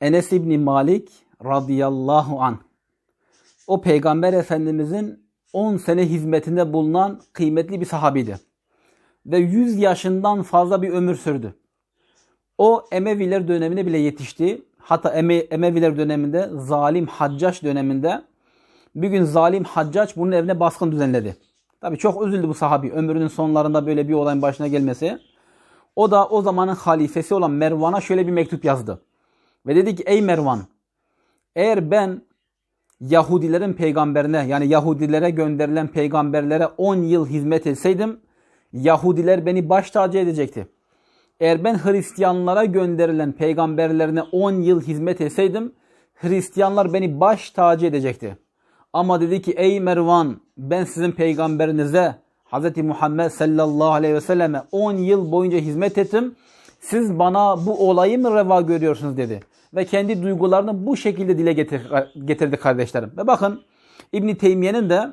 Enes İbni Malik radıyallahu an. O peygamber efendimizin 10 sene hizmetinde bulunan kıymetli bir sahabiydi. Ve 100 yaşından fazla bir ömür sürdü. O Emeviler dönemine bile yetişti. Hatta Eme, Emeviler döneminde zalim Haccaç döneminde bir gün zalim Haccaç bunun evine baskın düzenledi. Tabi çok üzüldü bu sahabi ömrünün sonlarında böyle bir olayın başına gelmesi. O da o zamanın halifesi olan Mervan'a şöyle bir mektup yazdı. Ve dedi ki ey Mervan eğer ben Yahudilerin peygamberine yani Yahudilere gönderilen peygamberlere 10 yıl hizmet etseydim Yahudiler beni baş tacı edecekti. Eğer ben Hristiyanlara gönderilen peygamberlerine 10 yıl hizmet etseydim Hristiyanlar beni baş tacı edecekti. Ama dedi ki ey Mervan ben sizin peygamberinize Hz. Muhammed sallallahu aleyhi ve selleme 10 yıl boyunca hizmet ettim. Siz bana bu olayı mı reva görüyorsunuz dedi. Ve kendi duygularını bu şekilde dile getir, getirdi kardeşlerim. Ve bakın İbn Teymiye'nin de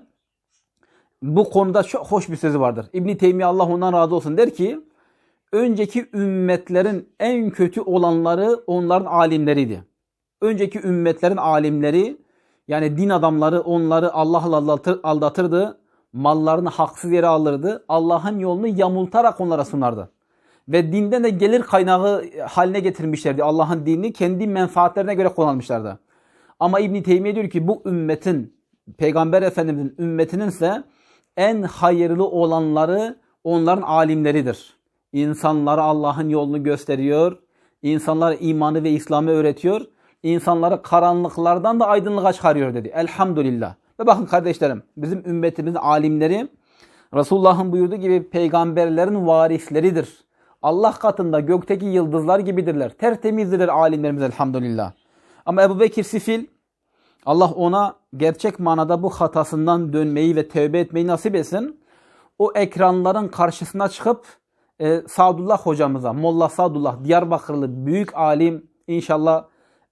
bu konuda çok hoş bir sözü vardır. İbn Teymiye Allah ondan razı olsun der ki önceki ümmetlerin en kötü olanları onların alimleriydi. Önceki ümmetlerin alimleri yani din adamları onları Allah'la aldatır, aldatırdı. Mallarını haksız yere alırdı. Allah'ın yolunu yamultarak onlara sunardı. Ve dinden de gelir kaynağı haline getirmişlerdi. Allah'ın dinini kendi menfaatlerine göre kullanmışlardı. Ama İbn Teymiye diyor ki bu ümmetin Peygamber Efendimizin ümmetinin ise en hayırlı olanları onların alimleridir. İnsanlara Allah'ın yolunu gösteriyor. İnsanlara imanı ve İslam'ı öğretiyor. İnsanları karanlıklardan da aydınlığa çıkarıyor dedi. Elhamdülillah. Ve bakın kardeşlerim bizim ümmetimizin alimleri Resulullah'ın buyurduğu gibi peygamberlerin varisleridir. Allah katında gökteki yıldızlar gibidirler. Tertemizdirler alimlerimiz elhamdülillah. Ama Ebu Bekir Sifil Allah ona gerçek manada bu hatasından dönmeyi ve tövbe etmeyi nasip etsin. O ekranların karşısına çıkıp e, Sadullah hocamıza, Molla Sadullah, Diyarbakırlı büyük alim, inşallah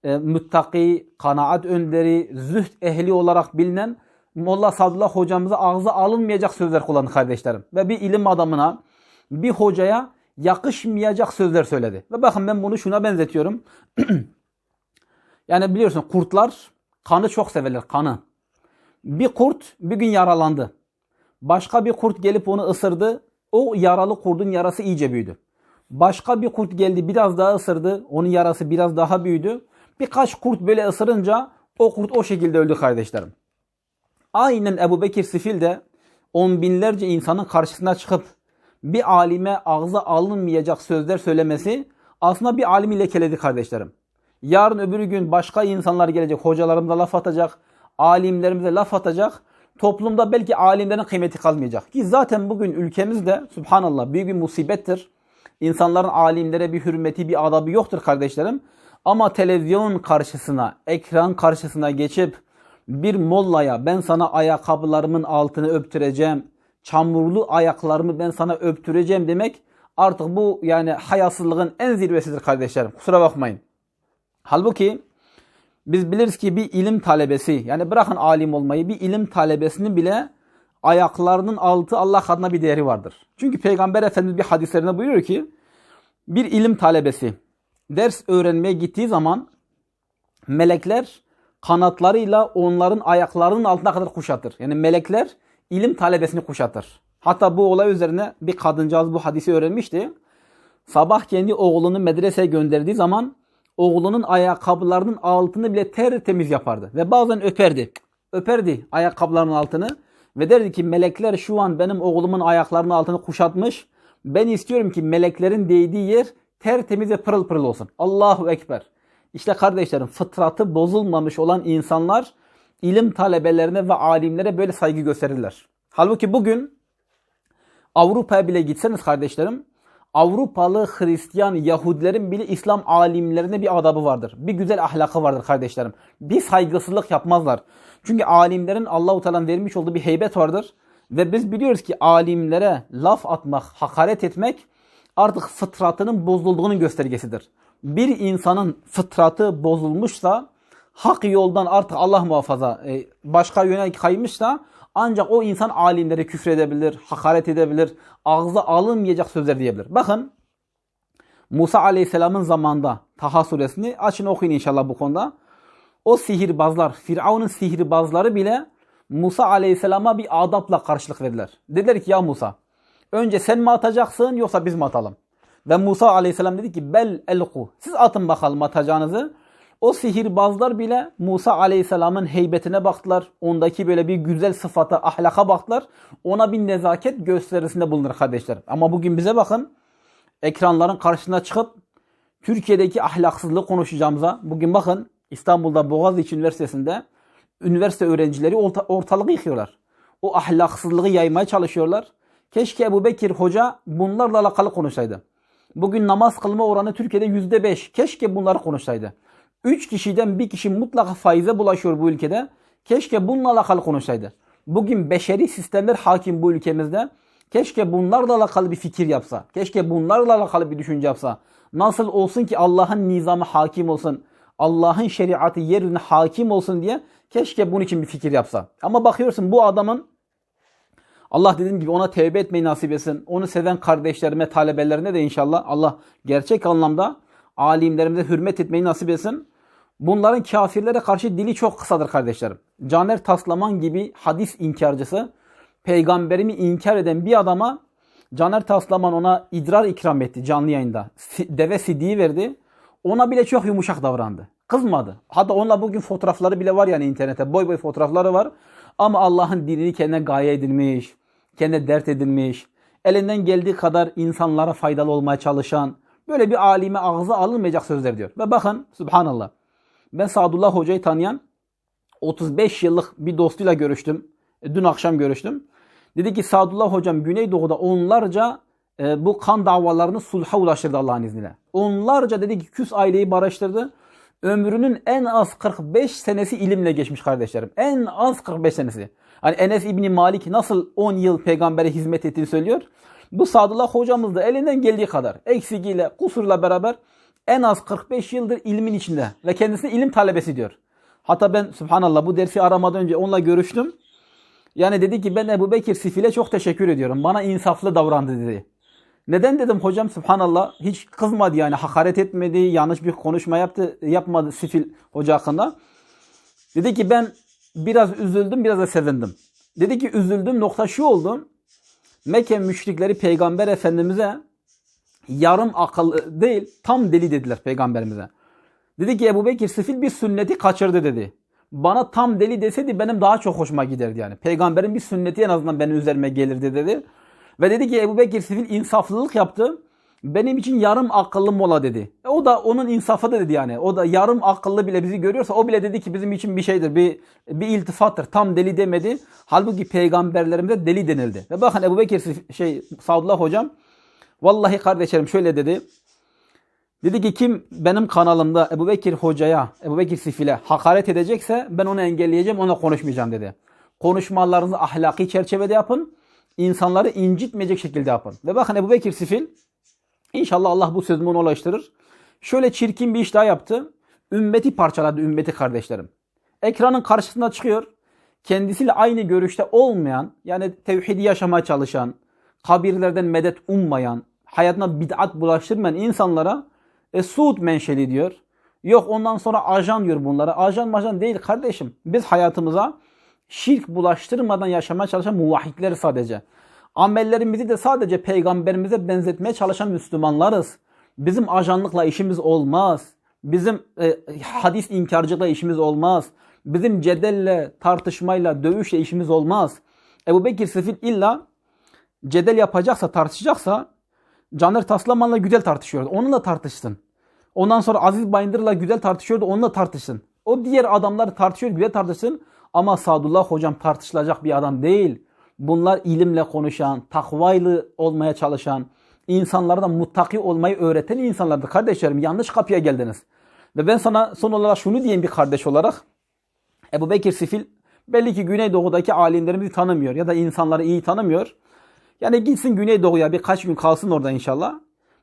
e, müttaki, kanaat önderi, zühd ehli olarak bilinen Molla Sadullah hocamıza ağza alınmayacak sözler kullandı kardeşlerim. Ve bir ilim adamına, bir hocaya yakışmayacak sözler söyledi. Ve bakın ben bunu şuna benzetiyorum. yani biliyorsun kurtlar kanı çok severler, kanı. Bir kurt bir gün yaralandı. Başka bir kurt gelip onu ısırdı. O yaralı kurdun yarası iyice büyüdü. Başka bir kurt geldi biraz daha ısırdı. Onun yarası biraz daha büyüdü. Birkaç kurt böyle ısırınca o kurt o şekilde öldü kardeşlerim. Aynen Ebu Bekir Sifil de on binlerce insanın karşısına çıkıp bir alime ağza alınmayacak sözler söylemesi aslında bir alimi lekeledi kardeşlerim. Yarın öbür gün başka insanlar gelecek, hocalarımıza laf atacak, alimlerimize laf atacak. Toplumda belki alimlerin kıymeti kalmayacak. Ki zaten bugün ülkemizde subhanallah büyük bir musibettir. İnsanların alimlere bir hürmeti, bir adabı yoktur kardeşlerim. Ama televizyon karşısına, ekran karşısına geçip bir mollaya ben sana ayakkabılarımın altını öptüreceğim, çamurlu ayaklarımı ben sana öptüreceğim demek artık bu yani hayasızlığın en zirvesidir kardeşlerim. Kusura bakmayın. Halbuki biz biliriz ki bir ilim talebesi yani bırakın alim olmayı bir ilim talebesinin bile ayaklarının altı Allah adına bir değeri vardır. Çünkü Peygamber Efendimiz bir hadislerinde buyuruyor ki bir ilim talebesi ders öğrenmeye gittiği zaman melekler kanatlarıyla onların ayaklarının altına kadar kuşatır. Yani melekler ilim talebesini kuşatır. Hatta bu olay üzerine bir kadıncağız bu hadisi öğrenmişti. Sabah kendi oğlunu medreseye gönderdiği zaman oğlunun ayakkabılarının altını bile tertemiz yapardı. Ve bazen öperdi. Öperdi ayakkabılarının altını. Ve derdi ki melekler şu an benim oğlumun ayaklarının altını kuşatmış. Ben istiyorum ki meleklerin değdiği yer tertemiz ve pırıl pırıl olsun. Allahu Ekber. İşte kardeşlerim fıtratı bozulmamış olan insanlar ilim talebelerine ve alimlere böyle saygı gösterirler. Halbuki bugün Avrupa'ya bile gitseniz kardeşlerim Avrupalı Hristiyan Yahudilerin bile İslam alimlerine bir adabı vardır. Bir güzel ahlakı vardır kardeşlerim. Bir saygısızlık yapmazlar. Çünkü alimlerin Allahu Teala'nın vermiş olduğu bir heybet vardır. Ve biz biliyoruz ki alimlere laf atmak, hakaret etmek artık fıtratının bozulduğunun göstergesidir. Bir insanın fıtratı bozulmuşsa hak yoldan artık Allah muhafaza e, başka yöne kaymışsa ancak o insan alimlere küfredebilir, hakaret edebilir, ağza alınmayacak sözler diyebilir. Bakın Musa Aleyhisselam'ın zamanında Taha suresini açın okuyun inşallah bu konuda. O sihirbazlar, Firavun'un sihirbazları bile Musa Aleyhisselam'a bir adapla karşılık verdiler. Dediler ki ya Musa önce sen mi atacaksın yoksa biz mi atalım? Ve Musa Aleyhisselam dedi ki bel elku. Siz atın bakalım atacağınızı. O sihirbazlar bile Musa Aleyhisselam'ın heybetine baktılar. Ondaki böyle bir güzel sıfata, ahlaka baktılar. Ona bir nezaket gösterisinde bulunur kardeşler. Ama bugün bize bakın. Ekranların karşısına çıkıp Türkiye'deki ahlaksızlığı konuşacağımıza. Bugün bakın İstanbul'da Boğaziçi Üniversitesi'nde üniversite öğrencileri orta, ortalığı yıkıyorlar. O ahlaksızlığı yaymaya çalışıyorlar. Keşke Ebu Bekir Hoca bunlarla alakalı konuşsaydı. Bugün namaz kılma oranı Türkiye'de yüzde beş. Keşke bunları konuşsaydı. Üç kişiden bir kişi mutlaka faize bulaşıyor bu ülkede. Keşke bununla alakalı konuşsaydı. Bugün beşeri sistemler hakim bu ülkemizde. Keşke bunlarla alakalı bir fikir yapsa. Keşke bunlarla alakalı bir düşünce yapsa. Nasıl olsun ki Allah'ın nizamı hakim olsun. Allah'ın şeriatı yerine hakim olsun diye keşke bunun için bir fikir yapsa. Ama bakıyorsun bu adamın Allah dediğim gibi ona tevbe etmeyi nasip etsin. Onu seven kardeşlerime, talebelerine de inşallah Allah gerçek anlamda alimlerimize hürmet etmeyi nasip etsin. Bunların kafirlere karşı dili çok kısadır kardeşlerim. Caner Taslaman gibi hadis inkarcısı, peygamberimi inkar eden bir adama Caner Taslaman ona idrar ikram etti canlı yayında. Deve sidiği verdi. Ona bile çok yumuşak davrandı. Kızmadı. Hatta onunla bugün fotoğrafları bile var yani internette. Boy boy fotoğrafları var. Ama Allah'ın dinini kendine gaye edilmiş, kendine dert edilmiş, elinden geldiği kadar insanlara faydalı olmaya çalışan, böyle bir alime ağza alınmayacak sözler diyor. Ve bakın subhanallah. Ben Sadullah Hoca'yı tanıyan 35 yıllık bir dostuyla görüştüm. E, dün akşam görüştüm. Dedi ki Sadullah Hocam Güneydoğu'da onlarca e, bu kan davalarını sulha ulaştırdı Allah'ın izniyle. Onlarca dedi ki küs aileyi barıştırdı. Ömrünün en az 45 senesi ilimle geçmiş kardeşlerim. En az 45 senesi. Hani Enes İbni Malik nasıl 10 yıl peygambere hizmet ettiğini söylüyor. Bu Sadullah hocamız da elinden geldiği kadar eksigiyle, kusurla beraber en az 45 yıldır ilmin içinde ve kendisine ilim talebesi diyor. Hatta ben subhanallah bu dersi aramadan önce onunla görüştüm. Yani dedi ki ben Ebu Bekir Sifil'e çok teşekkür ediyorum. Bana insaflı davrandı dedi. Neden dedim hocam subhanallah hiç kızmadı yani hakaret etmedi, yanlış bir konuşma yaptı, yapmadı Sifil hoca hakkında. Dedi ki ben biraz üzüldüm, biraz da sevindim. Dedi ki üzüldüm nokta şu oldu. Mekke müşrikleri peygamber efendimize yarım akıl değil tam deli dediler peygamberimize. Dedi ki Ebu Bekir Sifil bir sünneti kaçırdı dedi. Bana tam deli deseydi benim daha çok hoşuma giderdi yani. Peygamberin bir sünneti en azından benim üzerime gelirdi dedi. Ve dedi ki Ebu Bekir Sifil insaflılık yaptı. Benim için yarım akıllı mola dedi. E o da onun insafı da dedi yani. O da yarım akıllı bile bizi görüyorsa o bile dedi ki bizim için bir şeydir. Bir, bir iltifattır. Tam deli demedi. Halbuki peygamberlerimize deli denildi. Ve bakın Ebu Bekir şey Sadullah hocam vallahi kardeşlerim şöyle dedi. Dedi ki kim benim kanalımda Ebu Bekir hocaya, Ebu Bekir Sifil'e hakaret edecekse ben onu engelleyeceğim, ona konuşmayacağım dedi. Konuşmalarınızı ahlaki çerçevede yapın. insanları incitmeyecek şekilde yapın. Ve bakın Ebu Bekir Sifil İnşallah Allah bu sözümü ona ulaştırır. Şöyle çirkin bir iş daha yaptı. Ümmeti parçaladı, ümmeti kardeşlerim. Ekranın karşısına çıkıyor. Kendisiyle aynı görüşte olmayan, yani tevhidi yaşamaya çalışan, kabirlerden medet ummayan, hayatına bid'at bulaştırmayan insanlara e, Suud menşeli diyor. Yok ondan sonra ajan diyor bunlara. Ajan majan değil kardeşim. Biz hayatımıza şirk bulaştırmadan yaşamaya çalışan muvahhidler sadece. Amellerimizi de sadece peygamberimize benzetmeye çalışan Müslümanlarız. Bizim ajanlıkla işimiz olmaz. Bizim e, hadis inkarcılıkla işimiz olmaz. Bizim cedelle, tartışmayla, dövüşle işimiz olmaz. Ebu Bekir Sefil illa cedel yapacaksa, tartışacaksa Caner Taslaman'la güzel tartışıyordu. Onunla tartışsın. Ondan sonra Aziz Bayındır'la güzel tartışıyordu. Onunla tartışsın. O diğer adamlar tartışıyor, güzel tartışsın. Ama Sadullah hocam tartışılacak bir adam değil. Bunlar ilimle konuşan, takvaylı olmaya çalışan, insanlara da muttaki olmayı öğreten insanlardır. Kardeşlerim yanlış kapıya geldiniz. Ve ben sana son olarak şunu diyeyim bir kardeş olarak. Ebu Bekir Sifil belli ki Güneydoğu'daki alimlerimizi tanımıyor ya da insanları iyi tanımıyor. Yani gitsin Güneydoğu'ya birkaç gün kalsın orada inşallah.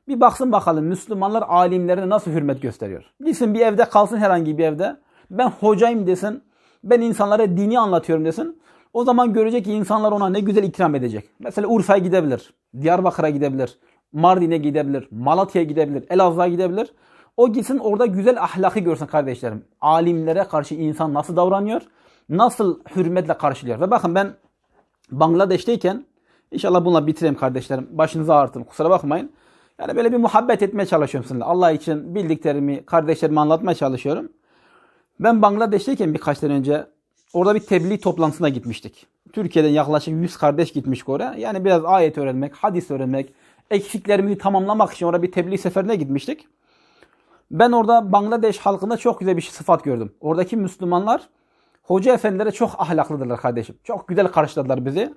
Bir baksın bakalım Müslümanlar alimlerine nasıl hürmet gösteriyor. Gitsin bir evde kalsın herhangi bir evde. Ben hocayım desin. Ben insanlara dini anlatıyorum desin. O zaman görecek ki insanlar ona ne güzel ikram edecek. Mesela Urfa'ya gidebilir. Diyarbakır'a gidebilir. Mardin'e gidebilir, Malatya'ya gidebilir, Elazığ'a gidebilir. O gitsin orada güzel ahlakı görsün kardeşlerim. Alimlere karşı insan nasıl davranıyor, nasıl hürmetle karşılıyor. Ve bakın ben Bangladeş'teyken inşallah bununla bitireyim kardeşlerim. Başınızı ağrıtın kusura bakmayın. Yani böyle bir muhabbet etmeye çalışıyorum sizinle. Allah için bildiklerimi kardeşlerime anlatmaya çalışıyorum. Ben Bangladeş'teyken birkaç sene önce orada bir tebliğ toplantısına gitmiştik. Türkiye'den yaklaşık 100 kardeş gitmiş oraya. Yani biraz ayet öğrenmek, hadis öğrenmek, eksiklerimizi tamamlamak için orada bir tebliğ seferine gitmiştik. Ben orada Bangladeş halkında çok güzel bir sıfat gördüm. Oradaki Müslümanlar hoca efendilere çok ahlaklıdırlar kardeşim. Çok güzel karşıladılar bizi.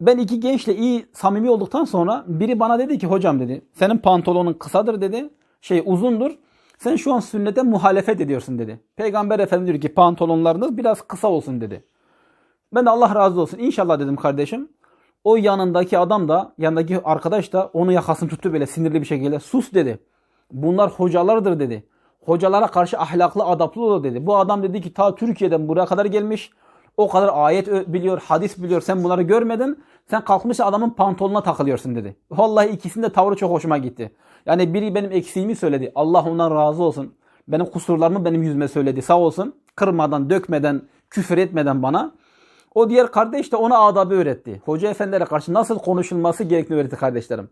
Ben iki gençle iyi samimi olduktan sonra biri bana dedi ki hocam dedi senin pantolonun kısadır dedi. Şey uzundur. Sen şu an sünnete muhalefet ediyorsun dedi. Peygamber Efendimiz diyor ki pantolonlarınız biraz kısa olsun dedi. Ben de Allah razı olsun. İnşallah dedim kardeşim. O yanındaki adam da yanındaki arkadaş da onu yakasını tuttu böyle sinirli bir şekilde. Sus dedi. Bunlar hocalardır dedi. Hocalara karşı ahlaklı adaplı ol dedi. Bu adam dedi ki ta Türkiye'den buraya kadar gelmiş. O kadar ayet biliyor, hadis biliyor. Sen bunları görmedin. Sen kalkmış adamın pantolonuna takılıyorsun dedi. Vallahi ikisinin de tavrı çok hoşuma gitti. Yani biri benim eksiğimi söyledi. Allah ondan razı olsun. Benim kusurlarımı benim yüzüme söyledi. Sağ olsun. Kırmadan, dökmeden, küfür etmeden bana. O diğer kardeş de ona adabı öğretti. Hoca efendilere karşı nasıl konuşulması gerektiğini öğretti kardeşlerim.